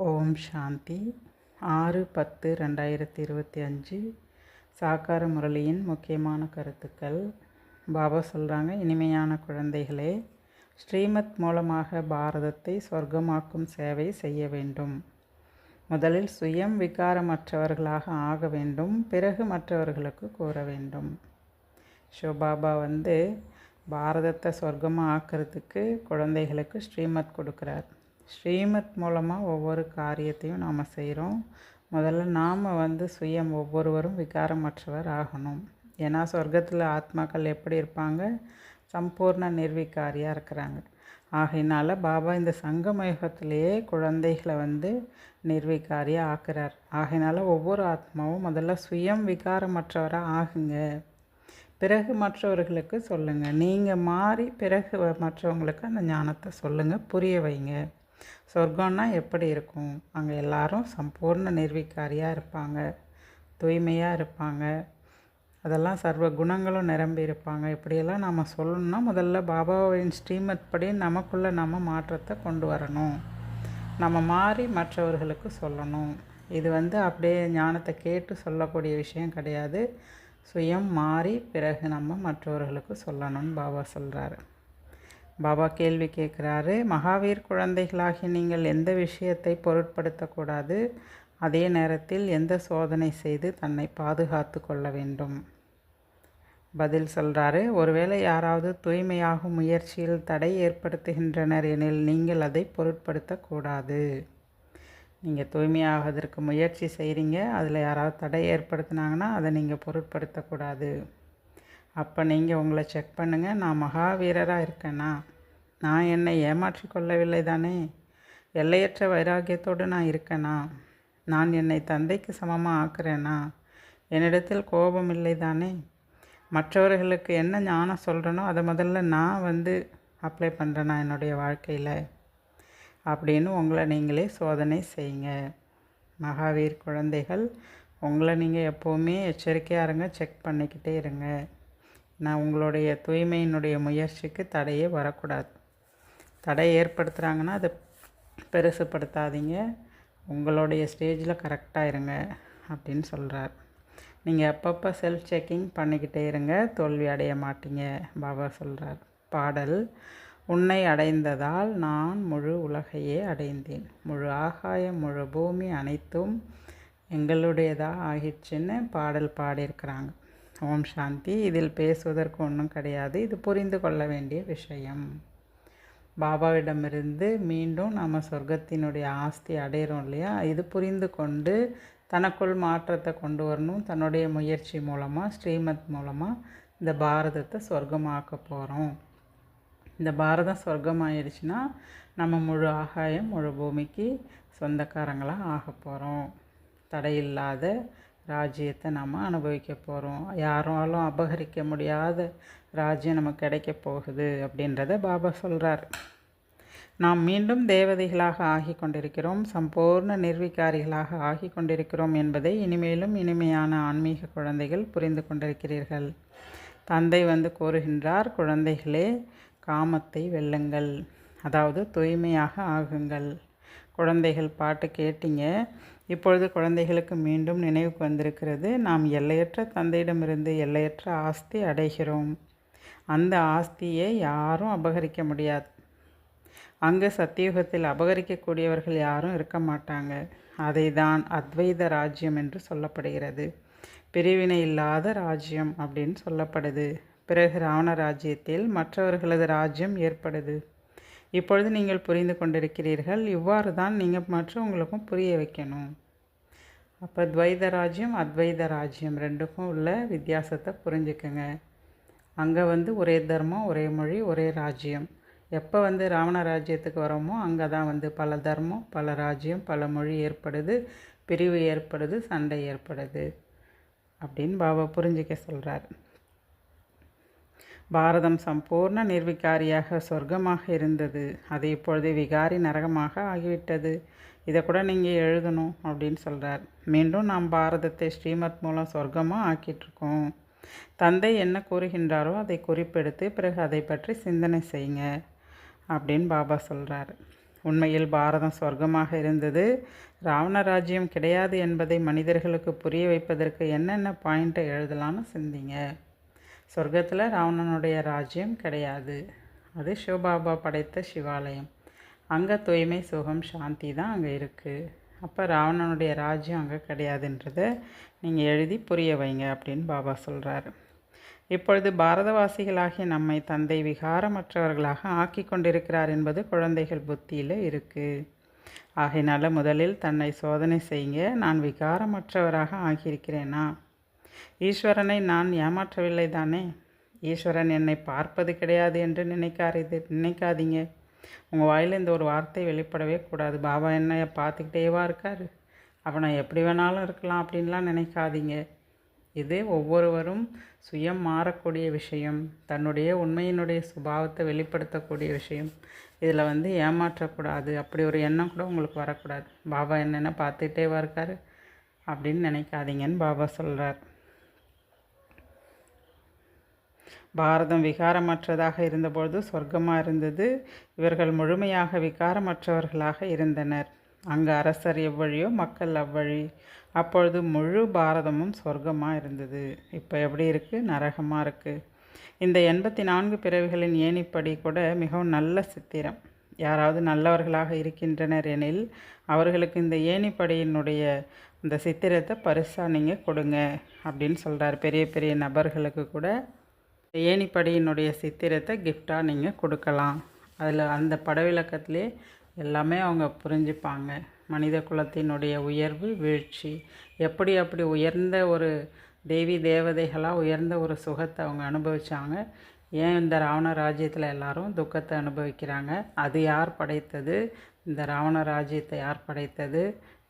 ஓம் சாந்தி. ஆறு பத்து ரெண்டாயிரத்தி இருபத்தி அஞ்சு. சாக்கார முரளியின் முக்கியமான கருத்துக்கள். பாபா சொல்கிறாங்க இனிமையான குழந்தைகளே ஸ்ரீமத் மூலமாக பாரதத்தை சொர்க்கமாக்கும் சேவை செய்ய வேண்டும். முதலில் சுயம் விகாரமற்றவர்களாக ஆக வேண்டும் பிறகு மற்றவர்களுக்கு கூற வேண்டும். ஷோ பாபா வந்து பாரதத்தை சொர்க்கமாக ஆக்கிறதுக்கு குழந்தைகளுக்கு ஸ்ரீமத் கொடுக்குறார். ஸ்ரீமத் மூலமாக ஒவ்வொரு காரியத்தையும் நாம் செய்கிறோம் முதல்ல நாம் வந்து சுயம் ஒவ்வொருவரும் விகாரமற்றவர் ஆகணும். ஏன்னா சொர்க்கத்தில் ஆத்மாக்கள் எப்படி இருப்பாங்க? சம்பூர்ண நிர்வீக்காரியாக இருக்கிறாங்க. ஆகையினால பாபா இந்த சங்கம யுகத்திலேயே குழந்தைகளை வந்து நிர்விகாரியாக ஆக்குறார். ஆகையினால ஒவ்வொரு ஆத்மாவும் முதல்ல சுயம் விகாரமற்றவராக ஆகுங்க. பிறகு மற்றவர்களுக்கு சொல்லுங்கள் நீங்கள் மாறி பிறகு மற்றவங்களுக்கு அந்த ஞானத்தை சொல்லுங்கள் புரிய வைங்க. சொர்க்கம்னா எப்படி இருக்கும்? அங்கே எல்லாரும் சம்பூர்ண நிர்வீக்காரியாக இருப்பாங்க. தூய்மையாக இருப்பாங்க. அதெல்லாம் சர்வ குணங்களும் நிரம்பி இருப்பாங்க. இப்படியெல்லாம் நம்ம சொல்லணும்னா முதல்ல பாபாவின் ஸ்ரீமத் படி நமக்குள்ளே நம்ம மாற்றத்தை கொண்டு வரணும். நம்ம மாறி மற்றவர்களுக்கு சொல்லணும். இது வந்து அப்படியே ஞானத்தை கேட்டு சொல்லக்கூடிய விஷயம் கிடையாது. சுயம் மாறி பிறகு நம்ம மற்றவர்களுக்கு சொல்லணும்னு பாபா சொல்கிறாரு பாபா கேள்வி கேட்குறாரு மகாவீர் குழந்தைகளாகி நீங்கள் எந்த விஷயத்தை பொருட்படுத்தக்கூடாது? அதே நேரத்தில் எந்த சோதனை செய்து தன்னை பாதுகாத்து கொள்ள வேண்டும்? பதில் சொல்கிறாரு ஒருவேளை யாராவது தூய்மையாகும் முயற்சியில் தடை ஏற்படுத்துகின்றனர் எனில் நீங்கள் அதை பொருட்படுத்தக்கூடாது. நீங்கள் தூய்மையாகிறதுக்கு முயற்சி செய்கிறீங்க அதில் யாராவது தடை ஏற்படுத்தினாங்கன்னா அதை நீங்கள் பொருட்படுத்தக்கூடாது. அப்போ நீங்கள் உங்களை செக் பண்ணுங்கள் நான் மகாவீரராக இருக்கேனா? நான் என்னை ஏமாற்றி கொள்ளவில்லை தானே? எல்லையற்ற வைராக்கியத்தோடு நான் இருக்கேனா? நான் என்னை தந்தைக்கு சமமாக ஆக்குறேனா? என்னிடத்தில் கோபம் இல்லை தானே? மற்றவர்களுக்கு என்ன ஞானம் சொல்கிறேனோ அதை முதல்ல நான் வந்து அப்ளை பண்ணுறேனா என்னுடைய வாழ்க்கையில்? அப்படின்னு உங்களை நீங்களே சோதனை செய்யுங்க. மகாவீர் குழந்தைகள் உங்களை நீங்கள் எப்போவுமே எச்சரிக்கையாக இருங்க செக் பண்ணிக்கிட்டே இருங்க. நான் உங்களுடைய தூய்மையினுடைய முயற்சிக்கு தடையே வரக்கூடாது. தடை ஏற்படுத்துகிறாங்கன்னா அதை பெருசுப்படுத்தாதீங்க. உங்களுடைய ஸ்டேஜில் கரெக்டாக இருங்க அப்படின்னு சொல்கிறார் நீங்கள் அப்பப்போ செல்ஃப் செக்கிங் பண்ணிக்கிட்டே இருங்க. தோல்வி அடைய மாட்டீங்க பாபா சொல்கிறார் பாடல் உன்னை அடைந்ததால் நான் முழு உலகையே அடைந்தேன். முழு ஆகாயம் முழு பூமி அனைத்தும் எங்களுடையதாக ஆகிடுச்சுன்னு பாடல் பாடியிருக்கிறாங்க. ஓம் சாந்தி. இதில் பேசுவதற்கு ஒன்றும் கிடையாது. இது புரிந்து கொள்ள வேண்டிய விஷயம். பாபாவிடமிருந்து மீண்டும் நம்ம சொர்க்கத்தினுடைய ஆஸ்தி அடையிறோம் இல்லையா? இது புரிந்து கொண்டு தனக்குள் மாற்றத்தை கொண்டு வரணும். தன்னுடைய முயற்சி மூலமாக ஸ்ரீமத் மூலமாக இந்த பாரதத்தை சொர்க்கமாக்க போகிறோம் இந்த பாரதம் சொர்க்கமாயிடுச்சுன்னா நம்ம முழு ஆகாயம் முழு பூமிக்கு சொந்தக்காரங்களாக ஆக போகிறோம் தடையில்லாத ராஜ்யத்தை நம்ம அனுபவிக்க போகிறோம் யாராலும் அபகரிக்க முடியாத ராஜ்யம் நமக்கு கிடைக்க போகுது அப்படின்றத பாபா சொல்கிறார் நாம் மீண்டும் தேவதைகளாக ஆகி கொண்டிருக்கிறோம் சம்பூர்ண நிர்விகாரிகளாக ஆகி கொண்டிருக்கிறோம் என்பதை இனிமேலும் இனிமையான ஆன்மீக குழந்தைகள் புரிந்து கொண்டிருக்கிறீர்கள். தந்தை வந்து கூறுகின்றார் குழந்தைகளே காமத்தை வெல்லுங்கள். அதாவது தூய்மையாக ஆகுங்கள். குழந்தைகள் பாட்டு கேட்டீங்க இப்பொழுது குழந்தைகளுக்கு மீண்டும் நினைவுக்கு வந்திருக்கிறது. நாம் எல்லையற்ற தந்தையிடமிருந்து எல்லையற்ற ஆஸ்தி அடைகிறோம். அந்த ஆஸ்தியை யாரும் அபகரிக்க முடியாது. அங்கு சத்தியுகத்தில் அபகரிக்கக்கூடியவர்கள் யாரும் இருக்க மாட்டாங்க. அதை தான் அத்வைத ராஜ்யம் என்று சொல்லப்படுகிறது. பிரிவினை இல்லாத ராஜ்யம் அப்படின்னு சொல்லப்படுது. பிறகு ராவண ராஜ்யத்தில் மற்றவர்களது ராஜ்யம் ஏற்படுது. இப்பொழுது நீங்கள் புரிந்து கொண்டிருக்கிறீர்கள். இவ்வாறு தான் நீங்கள் மற்றவங்களுக்கும் புரிய வைக்கணும். அப்போ துவைத ராஜ்யம் அத்வைத ராஜ்யம் ரெண்டுக்கும் உள்ள வித்தியாசத்தை புரிஞ்சுக்குங்க. அங்கே வந்து ஒரே தர்மம் ஒரே மொழி ஒரே ராஜ்யம். எப்போ வந்து ராவண ராஜ்யத்துக்கு வரோமோ அங்கே தான் வந்து பல தர்மம் பல ராஜ்யம் பல மொழி ஏற்படுது பிரிவு ஏற்படுது சண்டை ஏற்படுது அப்படின்னு பாபா புரிஞ்சிக்க சொல்கிறார் பாரதம் சம்பூர்ண நிர்விகாரியாக சொர்க்கமாக இருந்தது. அது இப்பொழுது விகாரி நரகமாக ஆகிவிட்டது. இதை கூட நீங்கள் எழுதணும் அப்படின்னு சொல்கிறார் மீண்டும் நாம் பாரதத்தை ஸ்ரீமத் மூலம் சொர்க்கமாக ஆக்கிட்டுருக்கோம். தந்தை என்ன கூறுகின்றாரோ அதை குறிப்பெடுத்து பிறகு அதை பற்றி சிந்தனை செய்யுங்க அப்படின்னு பாபா சொல்கிறார் உண்மையில் பாரதம் சொர்க்கமாக இருந்தது. ராவண ராஜ்யம் கிடையாது என்பதை மனிதர்களுக்கு புரிய வைப்பதற்கு என்னென்ன பாயிண்ட்டை எழுதலாம்னு சிந்திங்க. சொர்க்கத்தில் ராவணனுடைய ராஜ்யம் கிடையாது. அது சிவபாபா படைத்த சிவாலயம். அங்கே தூய்மை சுகம் சாந்தி தான் அங்கே இருக்குது அப்போ ராவணனுடைய ராஜ்யம் அங்கே கிடையாதுன்றதை நீங்கள் எழுதி புரிய வைங்க அப்படின்னு பாபா சொல்கிறாரு இப்பொழுது பாரதவாசிகளாகிய நம்மை தந்தை விகாரமற்றவர்களாக ஆக்கி கொண்டிருக்கிறார் என்பது குழந்தைகள் புத்தியில் இருக்குது ஆகையினால முதலில் தன்னை சோதனை செய்யுங்க நான் விகாரமற்றவராக ஆகியிருக்கிறேனா? ஈஸ்வரனை நான் ஏமாற்றவில்லை தானே ஈஸ்வரன் என்னை பார்ப்பது கிடையாது என்று நினைக்காது நினைக்காதீங்க. உங்கள் வாயில் இந்த ஒரு வார்த்தை வெளிப்படவே கூடாது. பாபா என்னைய பார்த்துக்கிட்டேவா இருக்கார்? அப்போ நான் எப்படி வேணாலும் இருக்கலாம் அப்படின்லாம் நினைக்காதீங்க. இது ஒவ்வொருவரும் சுயம் மாறக்கூடிய விஷயம். தன்னுடைய உண்மையினுடைய சுபாவத்தை வெளிப்படுத்தக்கூடிய விஷயம். இதில் வந்து ஏமாற்றக்கூடாது. அப்படி ஒரு எண்ணம் கூட உங்களுக்கு வரக்கூடாது. பாபா என்னென்ன பார்த்துக்கிட்டேவா இருக்கார்? அப்படின்னு நினைக்காதீங்கன்னு பாபா சொல்கிறார் பாரதம் விகாரமற்றதாக இருந்தபொழுது சொர்க்கமாக இருந்தது. இவர்கள் முழுமையாக விகாரமற்றவர்களாக இருந்தனர். அங்கு அரசர் எவ்வழியோ மக்கள் அவ்வழி. அப்பொழுது முழு பாரதமும் சொர்க்கமாக இருந்தது. இப்போ எப்படி இருக்குது நரகமாக இருக்குது இந்த எண்பத்தி நான்கு பிறவிகளின் ஏணிப்படி கூட மிகவும் நல்ல சித்திரம். யாராவது நல்லவர்களாக இருக்கின்றனர் எனில் அவர்களுக்கு இந்த ஏணிப்படியினுடைய இந்த சித்திரத்தை பரிசாக நீங்கள் கொடுங்க அப்படின்னு சொல்கிறார் பெரிய பெரிய நபர்களுக்கு கூட ஏணிப்படியினுடைய சித்திரத்தை கிஃப்டாக நீங்கள் கொடுக்கலாம். அதில் அந்த படவிளக்கத்திலே எல்லாமே அவங்க புரிஞ்சுப்பாங்க. மனித குலத்தினுடைய உயர்வு வீழ்ச்சி. எப்படி அப்படி உயர்ந்த ஒரு தேவி தேவதைகளாக உயர்ந்த ஒரு சுகத்தை அவங்க அனுபவித்தாங்க ஏன் இந்த ராவண ராஜ்யத்தில் எல்லாரும் துக்கத்தை அனுபவிக்கிறாங்க? அது யார் படைத்தது? இந்த ராவண ராஜ்யத்தை யார் படைத்தது?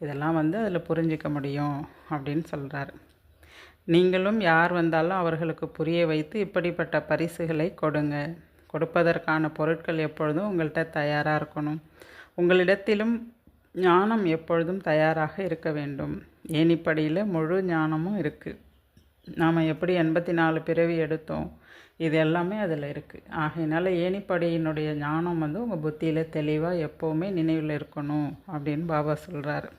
இதெல்லாம் வந்து அதில் புரிஞ்சிக்க முடியும் அப்படின்னு சொல்கிறார் நீங்களும் யார் வந்தாலும் அவர்களுக்கு புரிய வைத்து இப்படிப்பட்ட பரிசுகளை கொடுங்க. கொடுப்பதற்கான பொருட்கள் எப்பொழுதும் உங்கள்கிட்ட தயாராக இருக்கணும். உங்களிடத்திலும் ஞானம் எப்பொழுதும் தயாராக இருக்க வேண்டும். ஏணிப்படியில் முழு ஞானமும் இருக்குது நாம் எப்படி எண்பத்தி நாலு பிறவி எடுத்தோம்? இது எல்லாமே அதில் இருக்குது ஆகையினால ஏணிப்படியினுடைய ஞானம் வந்து உங்கள் புத்தியில் தெளிவாக எப்போவுமே நினைவில் இருக்கணும் அப்படின்னு பாபா சொல்கிறாரு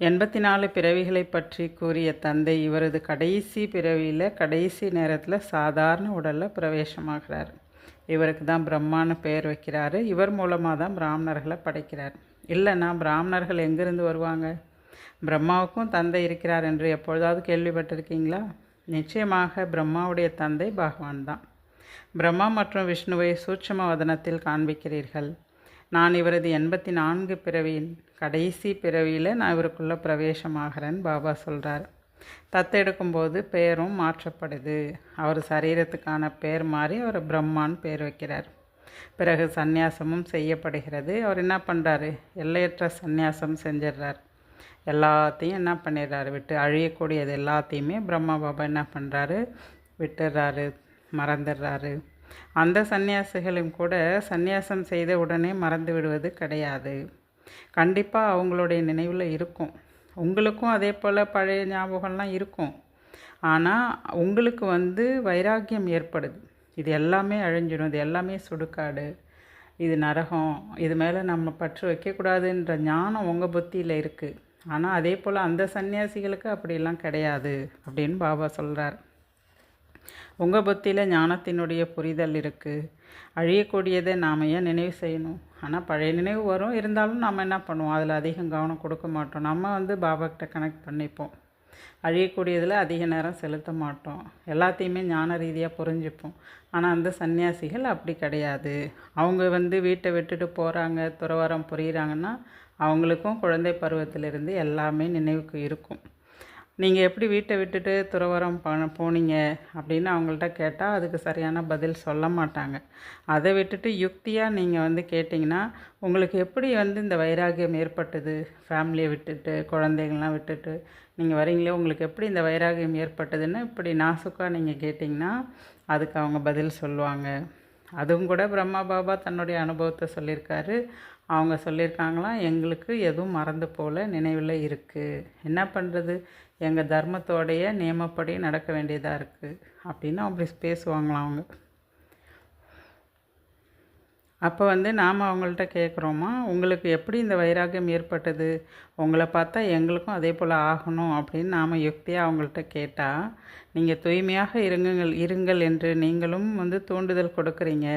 எண்பத்தி நாலு பிறவிகளை பற்றி கூறிய தந்தை இவரது கடைசி பிறவியில் கடைசி நேரத்தில் சாதாரண உடலில் பிரவேசமாகிறார். இவருக்கு தான் பிரம்மான்னு பெயர் வைக்கிறாரு. இவர் மூலமாக தான் பிராமணர்களை படைக்கிறார். இல்லைன்னா பிராமணர்கள் எங்கேருந்து வருவாங்க? பிரம்மாவுக்கும் தந்தை இருக்கிறார் என்று எப்பொழுதாவது கேள்விப்பட்டிருக்கீங்களா? நிச்சயமாக பிரம்மாவுடைய தந்தை பகவான் தான். பிரம்மா மற்றும் விஷ்ணுவை சூட்சம வதனத்தில் காண்பிக்கிறீர்கள். நான் இவரது எண்பத்தி நான்கு பிறவியின் கடைசி பிறவியில் நான் இவருக்குள்ளே பிரவேசமாகிறேன்னு பாபா சொல்கிறார் தத்தெடுக்கும்போது பெயரும் மாற்றப்படுது. அவர் சரீரத்துக்கான பேர் மாறி அவர் பிரம்மான்னு பேர் வைக்கிறார். பிறகு சந்நியாசமும் செய்யப்படுகிறது. அவர் என்ன பண்ணுறாரு எல்லையற்ற சந்நியாசம் செஞ்சிடுறார். எல்லாத்தையும் என்ன பண்ணிடுறாரு? விட்டு அழியக்கூடியது எல்லாத்தையுமே பிரம்மா பாபா என்ன பண்ணுறாரு விட்டுடுறாரு மறந்துடுறாரு. அந்த சந்நியாசிகளும் கூட சந்நியாசம் செய்த உடனே மறந்து விடுவது கிடையாது. கண்டிப்பாக அவங்களுடைய நினைவில் இருக்கும். உங்களுக்கும் அதே போல் பழைய ஞாபகம்லாம் இருக்கும். ஆனால் உங்களுக்கு வந்து வைராக்கியம் ஏற்படுது. இது எல்லாமே அழிஞ்சிடும். இது எல்லாமே சுடுகாடு. இது நரகம். இது மேலே நம்ம பற்று வைக்கக்கூடாதுன்ற ஞானம் உங்கள் புத்தியில் இருக்குது ஆனால் அதே போல் அந்த சன்னியாசிகளுக்கு அப்படிலாம் கிடையாது அப்படின்னு பாபா சொல்கிறார் உங்கள் புத்தியில் ஞானத்தினுடைய புரிதல் இருக்குது அழியக்கூடியதை நாம் ஏன் நினைவு செய்யணும்? ஆனால் பழைய நினைவு வரும். இருந்தாலும் நம்ம என்ன பண்ணுவோம்? அதில் அதிகம் கவனம் கொடுக்க மாட்டோம். நம்ம வந்து பாபாக்கிட்ட கனெக்ட் பண்ணிப்போம். அழியக்கூடியதில் அதிக நேரம் செலுத்த மாட்டோம். எல்லாத்தையுமே ஞான ரீதியாக புரிஞ்சுப்போம். ஆனால் அந்த சன்னியாசிகள் அப்படி கிடையாது. அவங்க வந்து வீட்டை விட்டுட்டு போகிறாங்க துறவரம் புரியிறாங்கன்னா அவங்களுக்கும் குழந்தை பருவத்திலிருந்து எல்லாமே நினைவுக்கு இருக்கும். நீங்கள் எப்படி வீட்டை விட்டுட்டு துறவரம் ப போனீங்க அப்படின்னு அவங்கள்ட்ட கேட்டால் அதுக்கு சரியான பதில் சொல்ல மாட்டாங்க. அதை விட்டுட்டு யுக்தியாக நீங்கள் வந்து கேட்டிங்கன்னா உங்களுக்கு எப்படி வந்து இந்த வைராகியம் ஏற்பட்டது? ஃபேமிலியை விட்டுட்டு குழந்தைங்கள்லாம் விட்டுட்டு நீங்கள் வரீங்களே உங்களுக்கு எப்படி இந்த வைராகியம் ஏற்பட்டதுன்னு இப்படி நாசுக்காக நீங்கள் கேட்டிங்கன்னா அதுக்கு அவங்க பதில் சொல்லுவாங்க. அதுவும் கூட பிரம்மா பாபா தன்னுடைய அனுபவத்தை சொல்லியிருக்காரு. அவங்க சொல்லியிருக்காங்களாம் எங்களுக்கு எதுவும் மறந்து போல் நினைவில் இருக்குது என்ன பண்ணுறது எங்கள் தர்மத்தோடைய நியமப்படி நடக்க வேண்டியதாக இருக்குது அப்படின்னு அப்படி பேசுவாங்களாம் அவங்க. அப்போ வந்து நாம் அவங்கள்ட்ட கேட்குறோமா உங்களுக்கு எப்படி இந்த வைராக்கியம் ஏற்பட்டது? உங்களை பார்த்தா எங்களுக்கும் அதே போல் ஆகணும் அப்படின்னு நாம் யுக்தியாக அவங்கள்ட்ட கேட்டால் நீங்கள் தூய்மையாக இருங்குங்கள் இருங்கள் என்று நீங்களும் வந்து தூண்டுதல் கொடுக்குறீங்க.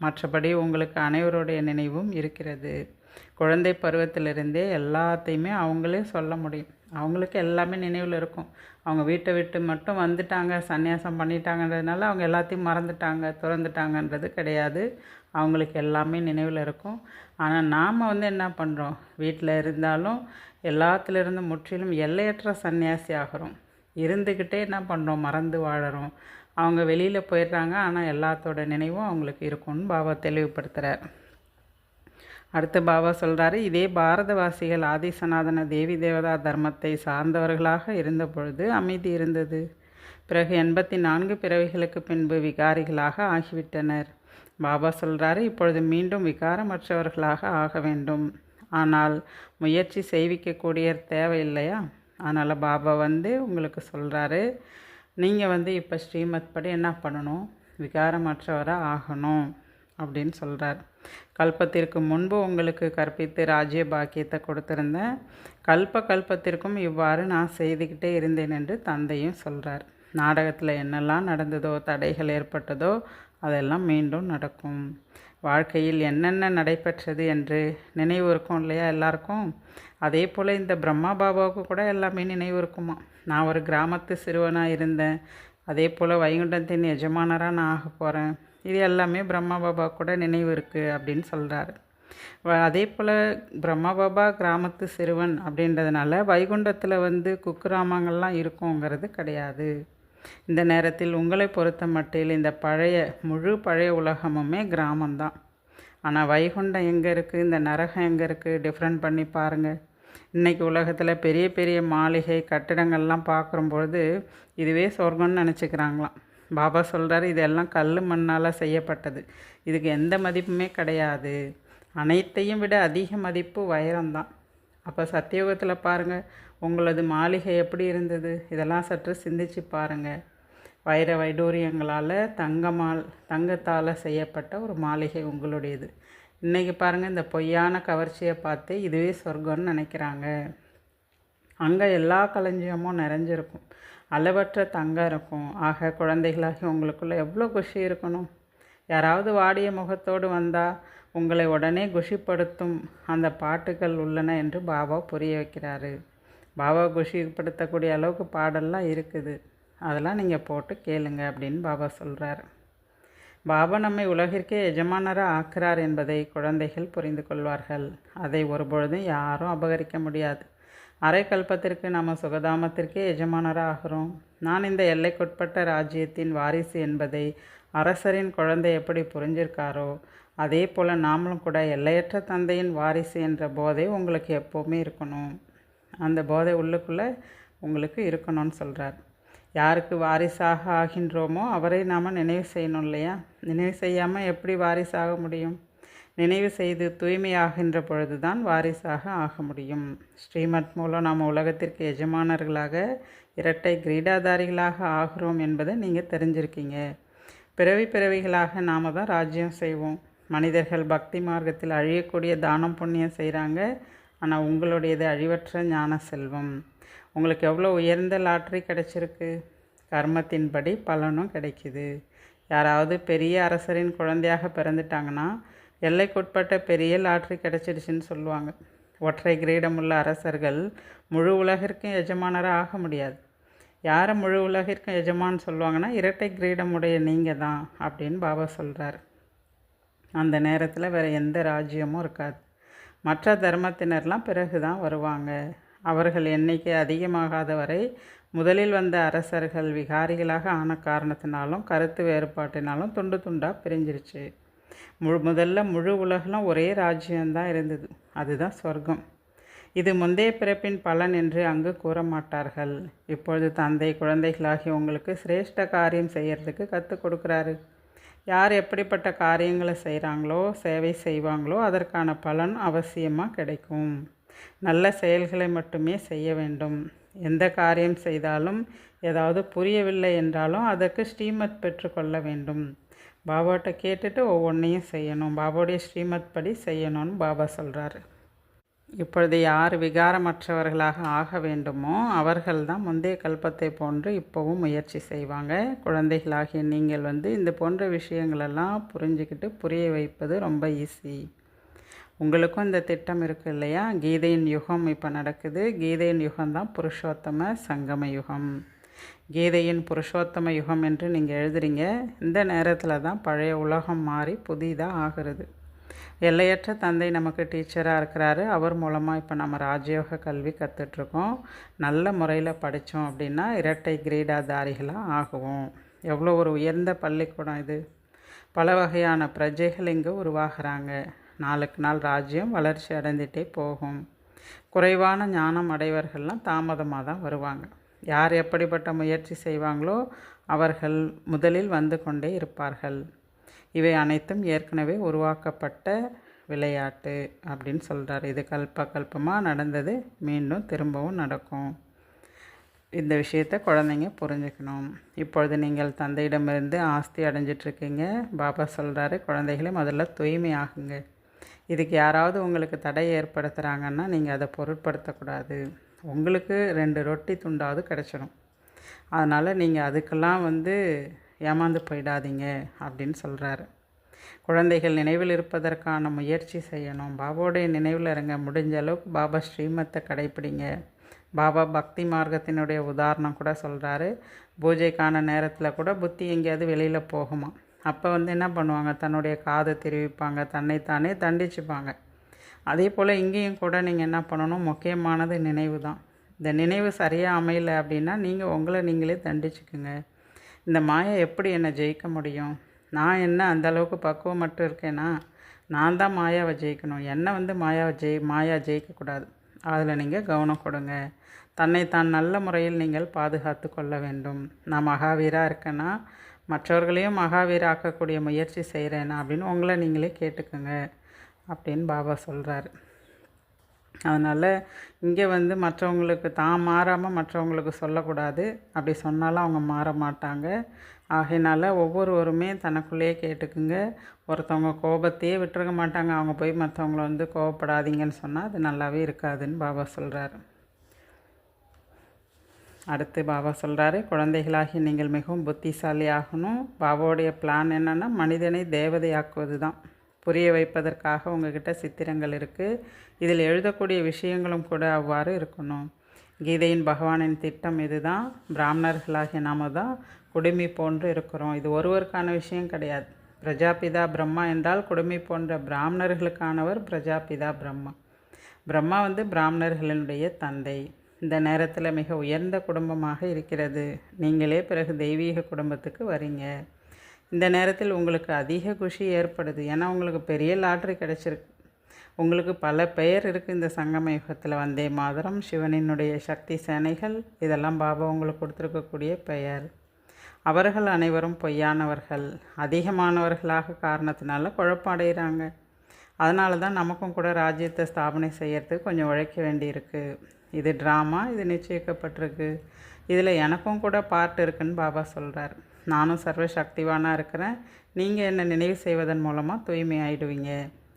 மற்றபடி உங்களுக்கு அனைவருடைய நினைவும் இருக்கிறது. குழந்தை பருவத்திலிருந்தே எல்லாத்தையுமே அவங்களே சொல்ல முடியும். அவங்களுக்கு எல்லாமே நினைவில் இருக்கும். அவங்க வீட்டை விட்டு மட்டும் வந்துட்டாங்க சந்நியாசம் பண்ணிட்டாங்கன்றதுனால அவங்க எல்லாத்தையும் மறந்துட்டாங்க திறந்துட்டாங்கன்றது கிடையாது. அவங்களுக்கு எல்லாமே நினைவில் இருக்கும். ஆனால் நாம் வந்து என்ன பண்ணுறோம் வீட்டில் இருந்தாலும் எல்லாத்துலேருந்து முற்றிலும் எல்லையற்ற சன்னியாசி ஆகிறோம். இருந்துக்கிட்டே என்ன பண்ணுறோம் மறந்து வாழறோம். அவங்க வெளியில் போயிடுறாங்க ஆனால் எல்லாத்தோட நினைவும் அவங்களுக்கு இருக்கும்னு பாபா தெளிவுபடுத்துகிறார் அடுத்து பாபா சொல்கிறாரு இதே பாரதவாசிகள் ஆதிசநாதன தேவி தேவதா தர்மத்தை சார்ந்தவர்களாக இருந்த பொழுது அமைதி இருந்தது. பிறகு எண்பத்தி நான்கு பிறவிகளுக்கு பின்பு விகாரிகளாக ஆகிவிட்டனர். பாபா சொல்கிறாரு இப்பொழுது மீண்டும் விகாரமற்றவர்களாக ஆக வேண்டும். ஆனால் முயற்சி செய்விக்கக்கூடிய தேவை இல்லையா அதனால் பாபா வந்து உங்களுக்கு சொல்கிறாரு நீங்கள் வந்து இப்போ ஸ்ரீமத் படி என்ன பண்ணணும்? விகாரமற்றவராக ஆகணும். அப்படின்னு சொல்கிறார் கல்பத்திற்கு முன்பு உங்களுக்கு கற்பித்து ராஜ்ய பாக்கியத்தை கொடுத்துருந்தேன். கல்ப கல்பத்திற்கும் இவ்வாறு நான் செய்துக்கிட்டே இருந்தேன் என்று தந்தையும் சொல்கிறார் நாடகத்தில் என்னெல்லாம் நடந்ததோ தடைகள் ஏற்பட்டதோ அதெல்லாம் மீண்டும் நடக்கும். வாழ்க்கையில் என்னென்ன நடைபெற்றது என்று நினைவு இருக்கும் இல்லையா எல்லாருக்கும்? அதே போல் இந்த பிரம்மா பாபாவுக்கு கூட எல்லாமே நினைவு இருக்குமா? நான் ஒரு கிராமத்து சிறுவனாக இருந்தேன். அதே போல் வைகுண்டத்தின் எஜமானராக நான் ஆக போகிறேன் இது எல்லாமே பிரம்மா பாபா கூட நினைவு இருக்குது அப்படின்னு சொல்கிறாரு அதே போல் பிரம்மா பாபா கிராமத்து சிறுவன் அப்படின்றதுனால வைகுண்டத்தில் வந்து குக்கிராமங்கள்லாம் இருக்குங்கிறது கிடையாது. இந்த நேரத்தில் உங்களை பொறுத்த மட்டில் இந்த பழைய முழு பழைய உலகமுமே கிராமம்தான். ஆனால் வைகுண்டம் எங்கே இருக்குது இந்த நரகம் எங்கே இருக்குது டிஃப்ரெண்ட் பண்ணி பாருங்கள் இன்றைக்கி உலகத்தில் பெரிய பெரிய மாளிகை கட்டிடங்கள்லாம் பார்க்குறம்பொழுது இதுவே சொர்க்கம்னு நினச்சிக்கிறாங்களாம். பாபா சொல்கிறாரு இதெல்லாம் கல் மண்ணால் செய்யப்பட்டது. இதுக்கு எந்த மதிப்புமே கிடையாது. அனைத்தையும் விட அதிக மதிப்பு வைரம்தான். அப்போ சத்தியோகத்தில் பாருங்கள் உங்களது மாளிகை எப்படி இருந்தது? இதெல்லாம் சற்று சிந்திச்சு பாருங்கள் வைர வைடூரியங்களால் தங்கமால் தங்கத்தால் செய்யப்பட்ட ஒரு மாளிகை உங்களுடையது. இன்றைக்கி பாருங்கள் இந்த பொய்யான கவர்ச்சியை பார்த்து இதுவே சொர்க்கம்னு நினைக்கிறாங்க. அங்கே எல்லா களஞ்சியமும் நிறைஞ்சிருக்கும். அளவற்ற தங்கம் இருக்கும். ஆக குழந்தைகளாகி உங்களுக்குள்ளே எவ்வளோ குஷி இருக்கணும்? யாராவது வாடிய முகத்தோடு வந்தால் உங்களை உடனே குஷிப்படுத்தும் அந்த பாட்டுகள் உள்ளன என்று பாபா புரிய வைக்கிறாரு. பாபா குஷிப்படுத்தக்கூடிய அளவுக்கு பாடல்லாம் இருக்குது. அதெல்லாம் நீங்கள் போட்டு கேளுங்க அப்படின்னு பாபா சொல்கிறார் பாபா நம்மை உலகிற்கே எஜமானராக ஆக்கிறார் என்பதை குழந்தைகள் புரிந்து கொள்வார்கள். அதை ஒருபொழுதும் யாரும் அபகரிக்க முடியாது. அரை கல்பத்திற்கு நம்ம சுகதாமத்திற்கே எஜமானராக ஆகிறோம் நான் இந்த எல்லைக்குட்பட்ட ராஜ்யத்தின் வாரிசு என்பதை அரசரின் குழந்தை எப்படி புரிஞ்சிருக்காரோ அதே போல் நாமளும் கூட எல்லையற்ற தந்தையின் வாரிசு என்ற போதை உங்களுக்கு எப்போவுமே இருக்கணும். அந்த போதை உள்ளுக்குள்ளே உங்களுக்கு இருக்கணும்னு சொல்கிறார் யாருக்கு வாரிசாக ஆகின்றோமோ அவரை நாம் நினைவு செய்யணும் இல்லையா? நினைவு செய்யாமல் எப்படி வாரிசாக முடியும்? நினைவு செய்து தூய்மையாகின்ற பொழுதுதான் வாரிசாக ஆக முடியும். ஸ்ரீமத் மூலம் நாம் உலகத்திற்கு எஜமானர்களாக இரட்டை கிரீடாதாரிகளாக ஆகிறோம் என்பதை நீங்கள் தெரிஞ்சிருக்கீங்க. பிறவி பிறவிகளாக நாம் தான் ராஜ்யம் செய்வோம். மனிதர்கள் பக்தி மார்க்கத்தில் அழியக்கூடிய தானம் புண்ணியம் செய்கிறாங்க ஆனால் உங்களுடையது அழிவற்ற ஞான செல்வம். உங்களுக்கு எவ்வளோ உயர்ந்த லாட்ரி கிடைச்சிருக்கு? கர்மத்தின்படி பலனும் கிடைக்கிது. யாராவது பெரிய அரசரின் குழந்தையாக பிறந்துட்டாங்கன்னா எல்லைக்குட்பட்ட பெரிய லாட்ரி கிடச்சிடுச்சின்னு சொல்லுவாங்க. ஒற்றை கிரீடமுள்ள அரசர்கள் முழு உலகிற்கும் எஜமானராக ஆக முடியாது. யாரை முழு உலகிற்கும் எஜமான்னு சொல்லுவாங்கன்னா இரட்டை கிரீடமுடைய நீங்கள் தான் அப்படின்னு பாபா சொல்கிறார் அந்த நேரத்தில் வேறு எந்த ராஜ்யமும் இருக்காது. மற்ற தர்மத்தினர்லாம் பிறகு தான் வருவாங்க. அவர்கள் எண்ணிக்கை அதிகமாகாத வரை முதலில் வந்த அரசர்கள் விகாரிகளாக ஆன காரணத்தினாலும் கருத்து வேறுபாட்டினாலும் துண்டு துண்டாக பிரிஞ்சிருச்சு. முழு முதல்ல முழு உலகம் ஒரே ராஜ்யம்தான் இருந்தது. அதுதான் சொர்க்கம். இது முந்தைய பிறப்பின் பலன் என்று அங்கு கூற மாட்டார்கள் இப்பொழுது தந்தை குழந்தைகளாகி உங்களுக்கு சிரேஷ்ட காரியம் செய்கிறதுக்கு கற்றுக் கொடுக்குறாரு. யார் எப்படிப்பட்ட காரியங்களை செய்கிறாங்களோ சேவை செய்வாங்களோ அதற்கான பலன் அவசியமாக கிடைக்கும். நல்ல செயல்களை மட்டுமே செய்ய வேண்டும். எந்த காரியம் செய்தாலும் ஏதாவது புரியவில்லை என்றாலும் அதற்கு ஸ்ரீமத் பெற்றுக்கொள்ள வேண்டும். பாபாட்ட கேட்டுட்டு ஒவ்வொன்றையும் செய்யணும். பாபாவுடைய ஸ்ரீமத் படி செய்யணும்னு பாபா சொல்கிறாரு இப்பொழுது யார் விகாரமற்றவர்களாக ஆக வேண்டுமோ அவர்கள் தான் முந்தைய கல்பத்தை போன்று இப்போவும் முயற்சி செய்வாங்க. குழந்தைகளாகிய நீங்கள் வந்து இந்த போன்ற விஷயங்களெல்லாம் புரிஞ்சுக்கிட்டு புரிய வைப்பது ரொம்ப ஈஸி உங்களுக்கும் இந்த திட்டம் இருக்குது இல்லையா? கீதையின் யுகம் இப்போ நடக்குது. கீதையின் யுகம் தான் புருஷோத்தம சங்கம யுகம். கீதையின் புருஷோத்தம யுகம் என்று நீங்கள் எழுதுறீங்க. இந்த நேரத்தில் தான் பழைய உலகம் மாறி புதிதாக ஆகிறது. எல்லையற்ற தந்தை நமக்கு டீச்சராக இருக்கிறாரு. அவர் மூலமாக இப்போ நம்ம ராஜயோக கல்வி கற்றுட்ருக்கோம் நல்ல முறையில் படித்தோம் அப்படின்னா இரட்டை கிரீடாதாரிகளாக ஆகுவோம். எவ்வளோ ஒரு உயர்ந்த பள்ளிக்கூடம் இது. பல வகையான பிரஜைகள் இங்கே உருவாகிறாங்க. நாளுக்கு நாள் ராஜ்யம் வளர்ச்சி அடைந்துகிட்டே போகும். குறைவான ஞானம் அடைவர்கள்லாம் தாமதமாக தான் வருவாங்க. யார் எப்படிப்பட்ட முயற்சி செய்வாங்களோ அவர்கள் முதலில் வந்து கொண்டே இருப்பார்கள். இவை அனைத்தும் ஏற்கனவே உருவாக்கப்பட்ட விளையாட்டு அப்படின்னு சொல்கிறார் இது கல்ப கல்பமாக நடந்தது மீண்டும் திரும்பவும் நடக்கும். இந்த விஷயத்தை குழந்தைங்க புரிஞ்சுக்கணும். இப்பொழுது நீங்கள் தந்தையிடமிருந்து ஆஸ்தி அடைஞ்சிட்ருக்கீங்க. பாபா சொல்கிறாரு குழந்தைகளே முதல்ல தூய்மை ஆகுங்க இதுக்கு யாராவது உங்களுக்கு தடை ஏற்படுத்துகிறாங்கன்னா நீங்கள் அதை பொருட்படுத்தக்கூடாது. உங்களுக்கு ரெண்டு ரொட்டி துண்டாவது கிடச்சிடும். அதனால் நீங்கள் அதுக்கெல்லாம் வந்து ஏமாந்து போயிடாதீங்க அப்படின்னு சொல்கிறாரு குழந்தைகள் நினைவில் இருப்பதற்கான முயற்சி செய்யணும். பாபாவுடைய நினைவில் இருங்க. முடிஞ்ச அளவுக்கு பாபா ஸ்ரீமத்தை கடைப்பிடிங்க. பாபா பக்தி மார்க்கத்தினுடைய உதாரணம் கூட சொல்கிறாரு பூஜைக்கான நேரத்தில் கூட புத்தி எங்கேயாவது வெளியில் போகுமா? அப்போ வந்து என்ன பண்ணுவாங்க? தன்னுடைய காதை தெரிவிப்பாங்க. தன்னைத்தானே தண்டிச்சுப்பாங்க. அதே போல் இங்கேயும் கூட நீங்கள் என்ன பண்ணணும்? முக்கியமானது நினைவு தான். இந்த நினைவு சரியாக அமையல அப்படின்னா நீங்கள் உங்களை நீங்களே தண்டிச்சுக்குங்க. இந்த மாயை எப்படி என்னை ஜெயிக்க முடியும்? நான் என்ன அந்த அளவுக்கு பக்குவம் மட்டும் இருக்கேன்னா நான் தான் மாயாவை ஜெயிக்கணும். என்னை வந்து மாயாவை ஜெய் மாயா ஜெயிக்கக்கூடாது அதில் நீங்கள் கவனம் கொடுங்க. தன்னை தான் நல்ல முறையில் நீங்கள் பாதுகாத்து கொள்ள வேண்டும். நான் மகாவீராக இருக்கேன்னா மற்றவர்களையும் மகாவீராக்கக்கூடிய முயற்சி செய்கிறேன்னா அப்படின்னு உங்களை நீங்களே கேட்டுக்கோங்க. அப்படின்னு பாபா சொல்கிறாரு அதனால் இங்கே வந்து மற்றவங்களுக்கு தான் மாறாமல் மற்றவங்களுக்கு சொல்லக்கூடாது. அப்படி சொன்னாலும் அவங்க மாற மாட்டாங்க. ஆகையினால ஒவ்வொருவருமே தனக்குள்ளேயே கேட்டுக்குங்க. ஒருத்தவங்க கோபத்தையே விட்டுருக்க மாட்டாங்க. அவங்க போய் மற்றவங்கள வந்து கோவப்படாதீங்கன்னு சொன்னால் அது நல்லாவே இருக்காதுன்னு பாபா சொல்கிறாரு அடுத்து பாபா சொல்கிறாரு குழந்தைகளாகி நீங்கள் மிகவும் புத்திசாலி ஆகணும் பாபாவுடைய பிளான் என்னென்னா மனிதனை தேவதையாக்குவது தான் புரிய வைப்பதற்காக உங்ககிட்ட சித்திரங்கள் இருக்குது இதில் எழுதக்கூடிய விஷயங்களும் கூட அவ்வாறு இருக்கணும். கீதையின் பகவானின் திட்டம் இதுதான். பிராமணர்களாகிய நாம தான் குடுமி போன்று இருக்கிறோம். இது ஒருவருக்கான விஷயம் கிடையாது. பிரஜாபிதா பிரம்மா என்றால் குடுமி போன்ற பிராமணர்களுக்கானவர் பிரஜாபிதா பிரம்மா. பிரம்மா வந்து பிராமணர்களினுடைய தந்தை. இந்த நேரத்தில் மிக உயர்ந்த குடும்பமாக இருக்கிறது. நீங்களே பிறகு தெய்வீக குடும்பத்துக்கு வரீங்க. இந்த நேரத்தில் உங்களுக்கு அதிக குஷி ஏற்படுது. ஏன்னா உங்களுக்கு பெரிய லாட்ரி கிடச்சிருக்கு. உங்களுக்கு பல பெயர் இருக்குது இந்த சங்கம யுகத்தில் வந்தே மாதரம் சிவனினுடைய சக்தி சேனைகள் இதெல்லாம் பாபா உங்களுக்கு கொடுத்துருக்கக்கூடிய பெயர். அவர்கள் அனைவரும் பொய்யானவர்கள். அதிகமானவர்களாக காரணத்தினால குழப்பம் அடைகிறாங்க அதனால தான் நமக்கும் கூட ராஜ்யத்தை ஸ்தாபனை செய்யறதுக்கு கொஞ்சம் உழைக்க வேண்டியிருக்கு. இது ட்ராமா இது நிச்சயிக்கப்பட்டிருக்கு. இதில் எனக்கும் கூட பார்ட் இருக்குன்னு பாபா சொல்கிறார் நானும் சர்வ சக்திவானாக இருக்கிறேன். நீங்கள் என்னை நினைவு செய்வதன் மூலமாக தூய்மை ஆயிடுவீங்க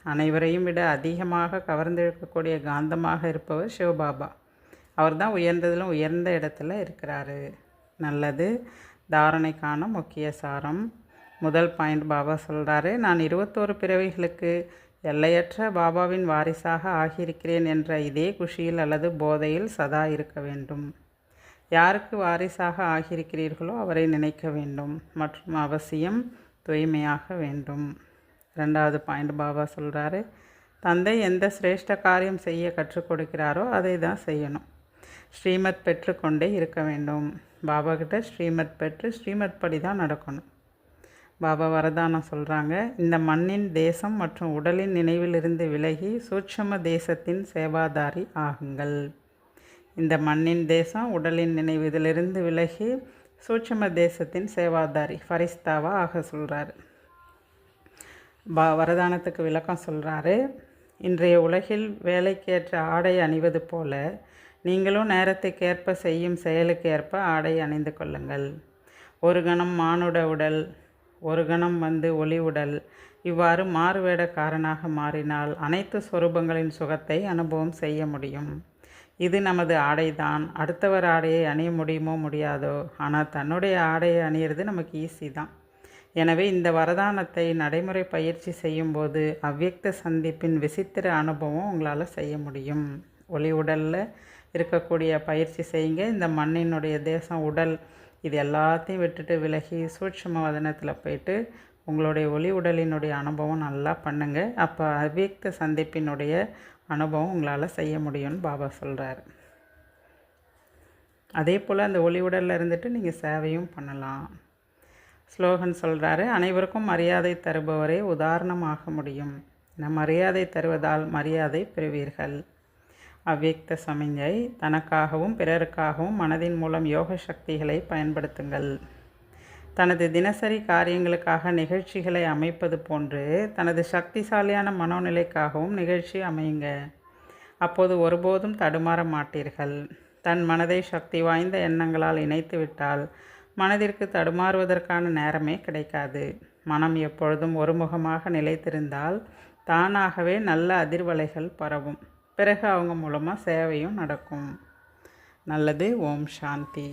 அனைவரையும் விட அதிகமாக கவர்ந்திருக்கக்கூடிய காந்தமாக இருப்பவர் சிவபாபா. அவர் தான் உயர்ந்ததிலும் உயர்ந்த இடத்துல இருக்கிறாரு. நல்லது. தாரணைக்கான முக்கிய சாரம். முதல் பாயிண்ட் பாபா சொல்கிறாரு நான் இருபத்தோரு பிறவிகளுக்கு எல்லையற்ற பாபாவின் வாரிசாக ஆகியிருக்கிறேன் என்ற இதே குஷியில் அல்லது போதையில் சதா இருக்க வேண்டும். யாருக்கு வாரிசாக ஆகியிருக்கிறீர்களோ அவரை நினைக்க வேண்டும் மற்றும் அவசியம் தூய்மையாக வேண்டும். ரெண்டாவது பாயிண்ட் பாபா சொல்கிறாரு தந்தை எந்த சிரேஷ்ட காரியம் செய்ய கற்றுக் கொடுக்கிறாரோ அதை தான் செய்யணும். ஸ்ரீமத் பெற்றுக்கொண்டே இருக்க வேண்டும். பாபா கிட்ட ஸ்ரீமத் பெற்று ஸ்ரீமத் படி தான் நடக்கணும். பாபா வரதானம் சொல்கிறாங்க இந்த மண்ணின் தேசம் மற்றும் உடலின் நினைவிலிருந்து விலகி சூட்சம தேசத்தின் சேவாதாரி ஆகுங்கள். இந்த மண்ணின் தேசம் உடலின் நினைவு இதிலிருந்து விலகி சூட்சம தேசத்தின் சேவாதாரி ஃபரிஸ்தாவாக ஆக சொல்கிறாரு பா வரதானத்துக்கு விளக்கம் சொல்கிறாரு இன்றைய உலகில் வேலைக்கேற்ற ஆடை அணிவது போல நீங்களும் நேரத்துக்கேற்ப செய்யும் செயலுக்கு ஏற்ப ஆடை அணிந்து கொள்ளுங்கள். ஒரு கணம் மானுட உடல் ஒரு கணம் வந்து ஒளி உடல். இவ்வாறு மாறுவேடக்காரனாக மாறினால் அனைத்து சொரூபங்களின் சுகத்தை அனுபவம் செய்ய முடியும். இது நமது ஆடைதான். அடுத்தவர் ஆடையை அணிய முடியுமோ முடியாதோ ஆனால் தன்னுடைய ஆடையை அணியிறது நமக்கு ஈஸி தான். எனவே இந்த வரதானத்தை நடைமுறை பயிற்சி செய்யும்போது அவ்வியக்த சந்திப்பின் விசித்திர அனுபவம் உங்களால் செய்ய முடியும். ஒளி உடலில் இருக்கக்கூடிய பயிற்சி செய்யுங்க. இந்த மண்ணினுடைய தேசம் உடல் இது எல்லாத்தையும் விட்டுட்டு விலகி சூட்சம வதனத்தில் போயிட்டு உங்களுடைய ஒளி உடலினுடைய அனுபவம் நல்லா பண்ணுங்கள் அப்போ அவ்வியக்த சந்திப்பினுடைய அனுபவம் உங்களால் செய்ய முடியும்னு பாபா சொல்கிறார் அதே போல் அந்த ஒளி உடலில் இருந்துட்டு நீங்கள் சேவையும் பண்ணலாம். ஸ்லோகன் சொல்கிறாரு அனைவருக்கும் மரியாதை தருபவரே உதாரணமாக முடியும். இந்த மரியாதை தருவதால் மரியாதை பெறுவீர்கள். அவ்வியக்த சமிஞ்சை தனக்காகவும் பிறருக்காகவும் மனதின் மூலம் யோக சக்திகளை பயன்படுத்துங்கள். தனது தினசரி காரியங்களுக்காக நிகழ்ச்சிகளை அமைப்பது போன்று தனது சக்திசாலியான மனோநிலைக்காகவும் நிகழ்ச்சி அமையுங்க. அப்போது ஒருபோதும் தடுமாற மாட்டீர்கள். தன் மனதை சக்தி வாய்ந்த எண்ணங்களால் இணைத்துவிட்டால் மனதிற்கு தடுமாறுவதற்கான நேரமே கிடைக்காது. மனம் எப்பொழுதும் ஒருமுகமாக நிலைத்திருந்தால் தானாகவே நல்ல அதிர்வலைகள் பரவும். பிறகு அவங்க மூலமாக சேவையும் நடக்கும். நல்லது ஓம் சாந்தி.